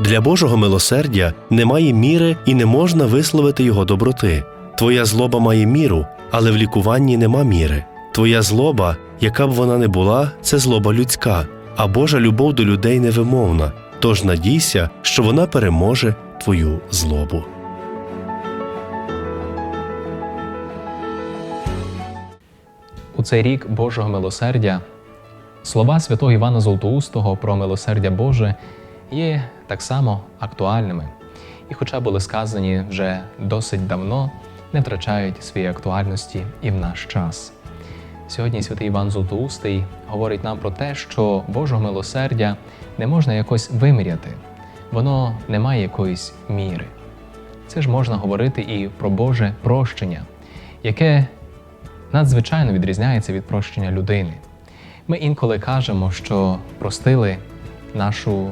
Для Божого милосердя немає міри і не можна висловити його доброти. Твоя злоба має міру, але в лікуванні нема міри. Твоя злоба, яка б вона не була, це злоба людська, а Божа любов до людей невимовна. Тож надійся, що вона переможе твою злобу. У цей рік Божого милосердя слова святого Івана Золотоустого про милосердя Боже є так само актуальними, і, хоча були сказані вже досить давно, не втрачають своєї актуальності і в наш час. Сьогодні святий Іван Золотоустий говорить нам про те, що Божого милосердя не можна якось виміряти, воно не має якоїсь міри. Це ж можна говорити і про Боже прощення, яке надзвичайно відрізняється від прощення людини. Ми інколи кажемо, що простили нашу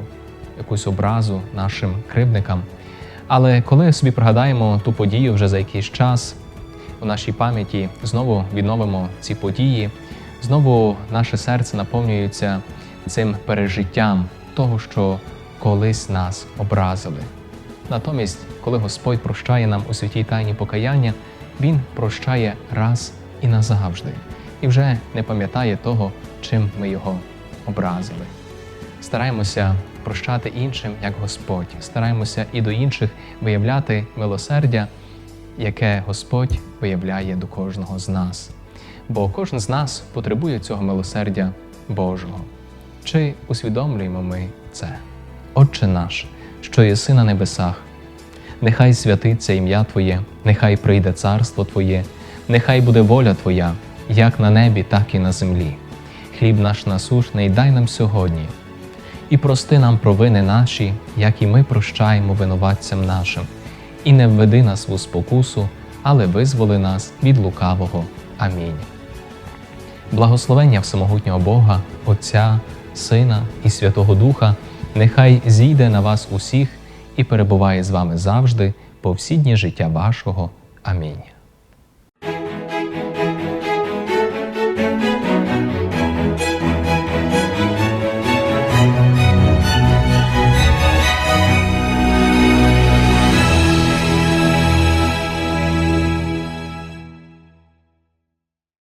якусь образу нашим кривдникам. Але коли собі пригадаємо ту подію вже за якийсь час, у нашій пам'яті знову відновимо ці події, знову наше серце наповнюється цим пережиттям того, що колись нас образили. Натомість, коли Господь прощає нам у святій тайні покаяння, Він прощає раз і назавжди, і вже не пам'ятає того, чим ми його образили. Стараємося прощати іншим, як Господь, стараємося і до інших виявляти милосердя, яке Господь виявляє до кожного з нас. Бо кожен з нас потребує цього милосердя Божого. Чи усвідомлюємо ми це? Отче наш, що єси на небесах, нехай святиться ім'я Твоє, нехай прийде царство Твоє, нехай буде воля Твоя, як на небі, так і на землі. Хліб наш насушний дай нам сьогодні, і прости нам провини наші, як і ми прощаємо винуватцям нашим, і не введи нас в спокусу, але визволи нас від лукавого. Амінь. Благословення всемогутнього Бога, Отця, Сина і Святого Духа, нехай зійде на вас усіх і перебуває з вами завжди по всі дні життя вашого. Амінь.